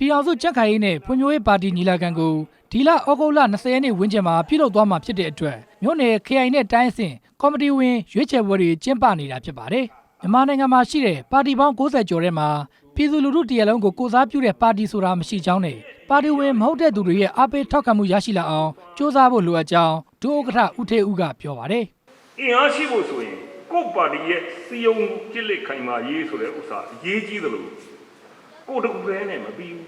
ပြည်အောင်စုကြက်ခိုင်ရေးနဲ့ဖွံ့ဖြိုးရေးပါတီညီလာခံကိုဒီလဩဂုတ်လ20ရက်နေ့ဝန်းကျင်မှာပြုလုပ်သွားမှာဖြစ်တဲ့အတွက်မြို့နယ်ခရိုင်နဲ့တိုင်းအဆင့်ကော်မတီဝင်ရွေးချယ်ပွဲတွေကျင်းပနေတာဖြစ်ပါတယ်မြန်မာနိုင်ငံမှာရှိတဲ့ပါတီပေါင်း60ကျော်ထဲမှာပြည်သူလူထုတရက်လုံးကိုကိုစားပြုတဲ့ပါတီဆိုတာမရှိကြောင်းနဲ့ပါတီဝင်မဟုတ်တဲ့သူတွေရဲ့အားပေးထောက်ခံမှုရရှိလာအောင်စ조사ဖို့လိုအပ်ကြောင်းဒုဥက္ကဋ္ဌဦးထေဦးကပြောပါတယ်အင်အားရှိဖို့ဆိုရင်ကိုယ့်ပါတီရဲ့စီယုံကြစ်လက်ခိုင်မာရေးဆိုတဲ့ဥစ္စာအရေးကြီးသလို ကိုယ့်တကူရဲနဲ့မပြီးဘူး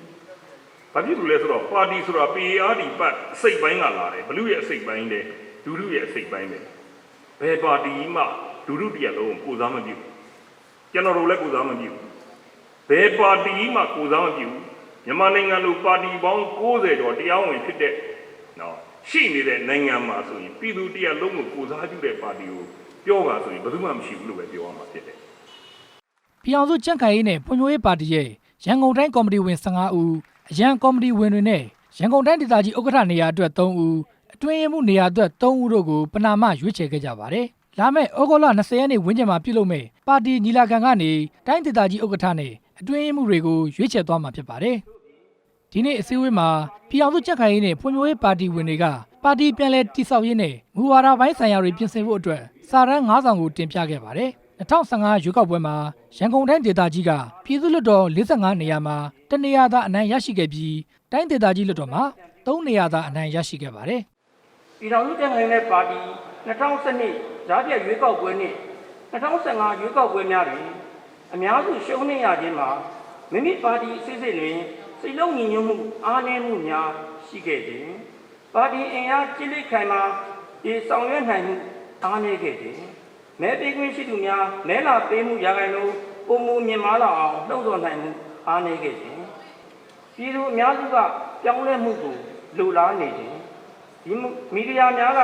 ။ဘာဖြစ်လို့လဲဆိုတော့ပါတီဆိုတာ PARD ပတ်အစိတ်ပိုင်းကလာတယ်ဘလူရဲ့အစိတ်ပိုင်းတဲ့လူလူရဲ့အစိတ်ပိုင်းပဲ။ဘယ်ပါတီမှလူလူတရက်လုံးကိုစားမပြုဘူး။ကျွန်တော်တို့လည်းကိုစားမပြုဘူး။ဘယ်ပါတီမှကိုစားမပြုဘူး။မြန်မာနိုင်ငံလိုပါတီပေါင်း60ကျော်တရားဝင်ဖြစ်တဲ့နော်ရှိနေတဲ့နိုင်ငံမှာဆိုရင်ပြည်သူတရက်လုံးကိုကိုစားပြုတဲ့ပါတီကိုပြောပါဆိုရင်ဘယ်သူမှမရှိဘူးလို့ပဲပြောရမှာဖြစ်တယ်ပြည်အောင်စုကြံ့ခိုင်ရေးနဲ့ဖွံ့ဖြိုးရေးပါတီရဲ့ ရန်ကုန်တိုင်းကော်မတီဝင်15ဦးအရန်ကော်မတီဝင်တွေနဲ့ရန်ကုန်တိုင်းဒေသကြီးဥက္ကဋ္ဌနေရာအတွက်3ဦးအတွင်းရေးမှူးနေရာအတွက်3ဦးတို့ကိုပနာမရွေးချယ်ခဲ့ကြပါတယ်။လာမယ့်ဩဂုတ်လ20ရက်နေ့ဝန်းကျင်မှာပြုလုပ်မယ့်ပါတီညီလာခံကနေတိုင်းဒေသကြီးဥက္ကဋ္ဌနဲ့အတွင်းရေးမှူးတွေကိုရွေးချယ်သွားမှာဖြစ်ပါတယ်။ဒီနေ့အစည်းအဝေးမှာပြည်အောင်စုကြက်ခိုင်ရေးနဲ့ဖွံ့ဖြိုးရေးပါတီဝင်တွေကပါတီပြန်လည်တည်ဆောက်ရေးနဲ့မူဝါဒပိုင်းဆိုင်ရာတွေပြင်ဆင်ဖို့အတွက်စာရန်9ဆောင်ကိုတင်ပြခဲ့ပါတယ်။ 2015ရွေးကောက်ပွဲမှာရန်ကုန်တိုင်းဒေသကြီးကပြည်သူ့လွှတ်တော်45နေရာမှာတနေရာသာအနိုင်ရရှိခဲ့ပြီးတိုင်းဒေသကြီးလွှတ်တော်မှာ3နေရာသာအနိုင်ရရှိခဲ့ပါတယ်ပြည်ထောင်စုတန်ခိုင်တဲ့ပါတီ2012ဂျားပြတ်ရွေးကောက်ပွဲနှင့်2015ရွေးကောက်ပွဲများတွင်အများစုရှုံးနေရခြင်းမှာမိမိပါတီအစစ်စစ်တွင်စိတ်လုံးညီညွတ်မှုအားနည်းမှုများရှိခဲ့ခြင်းပါတီအင်အားကြီးလိခိုင်မှာဒီဆောင်ရွက်နိုင်မှုအားနည်းခဲ့ခြင်း မဲပေးခွင့်ရှိသူများမဲလာပေးမှုရာဂိုင်လုံးပုံမူမြင်မာလာအောင်လှုံ့ဆော်နိုင်မှုအားနည်းခဲ့ခြင်းပြည်သူအများစုကပြောင်းလဲမှုကိုလိုလားနေခြင်းဒီမီဒီယာများက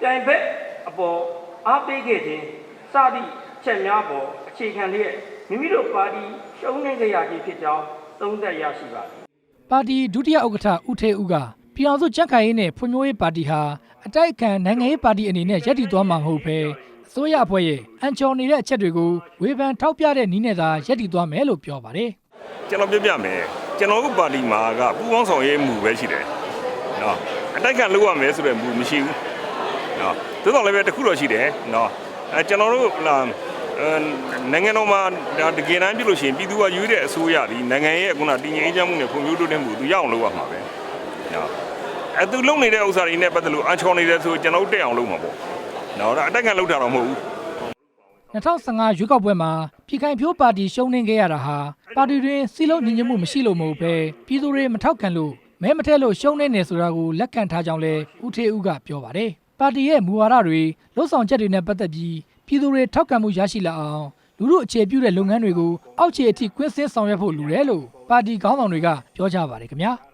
ပြိုင်ဘက်အပေါ်အားပေးခဲ့ခြင်းစသည့်ချက်များပေါ်အခြေခံလျက်မိမိတို့ပါတီရှုံးနေကြရခြင်းဖြစ်ကြောင်းသုံးသပ်ရရှိပါသည်။ပါတီဒုတိယဥက္ကဋ္ဌဦးထေဦးကပြည်အောင်စုကြက်ခိုင်ရေးနဲ့ဖွံ့ဖြိုးရေးပါတီဟာအတိုက်အခံနိုင်ငံရေးပါတီအနေနဲ့ရပ်တည်သွားမှာမဟုတ်ဘဲအ စိုးရအဖွဲ့ရဲ့အန်ချော်နေတဲ့အချက်တွေကိုဝေဖန်ထောက်ပြတဲ့နည်းနဲ့သာရပ်တည်သွားမယ်လို့ပြောပါတယ်။ကျွန်တော်ပြောပြမယ်ကျွန်တော်တို့ပါတီမှာကပူပေါင်းဆောင်ရေးမှုပဲရှိတယ်နော်အတိုက်ခံလုပ်ရမယ်ဆိုတဲ့မူမရှိဘူးနော်သို့တော်လည်းပဲတစ်ခုတော့ရှိတယ်နော်အဲကျွန်တော်တို့လာအဲနိုင်ငံတော်မှာဒါတကယ်တမ်းပြုလို့ရှိရင်ပြည်သူကယူတဲ့အစိုးရဒီနိုင်ငံရဲ့ခုနတည်ငြိမ်အေးချမ်းမှုနဲ့ဖွံ့ဖြိုးတိုးတက်မှုသူရအောင်လုပ်ရမှာပဲနော်အဲသူလုပ်နေတဲ့ဥစ္စာတွေနဲ့ပတ်သက်လို့အချော်နေတယ်ဆိုကျွန်တော်တို့တက်အောင်လုပ်မှာပေါ့ နော်ဒါအတိုက်ခံလုပ်တာတော့မဟုတ်ဘူး2015ရွေးကောက်ပွဲမှာပြည်ခိုင်ဖြိုးပါတီရှုံးနိမ့်ခဲ့ရတာဟာပါတီတွင်စီလုံးညီညွတ်မှုမရှိလို့မဟုတ်ပဲပြည်သူတွေမထောက်ခံလို့မဲမထက်လို့ရှုံးနေတယ်ဆိုတာကိုလက်ခံထားကြောင်းလဲဦးထေဦးကပြောပါတယ်။ပါတီရဲ့မူဝါဒတွေလှုပ်ဆောင်ချက်တွေနဲ့ပတ်သက်ပြီးပြည်သူတွေထောက်ခံမှုရရှိလာအောင်လူမှုအခြေပြုတဲ့လုပ်ငန်းတွေကိုအောက်ခြေအထိကွင်းဆင်းဆောင်ရွက်ဖို့လိုတယ်လို့ပါတီခေါင်းဆောင်တွေကပြောကြပါတယ်ခင်ဗျာ။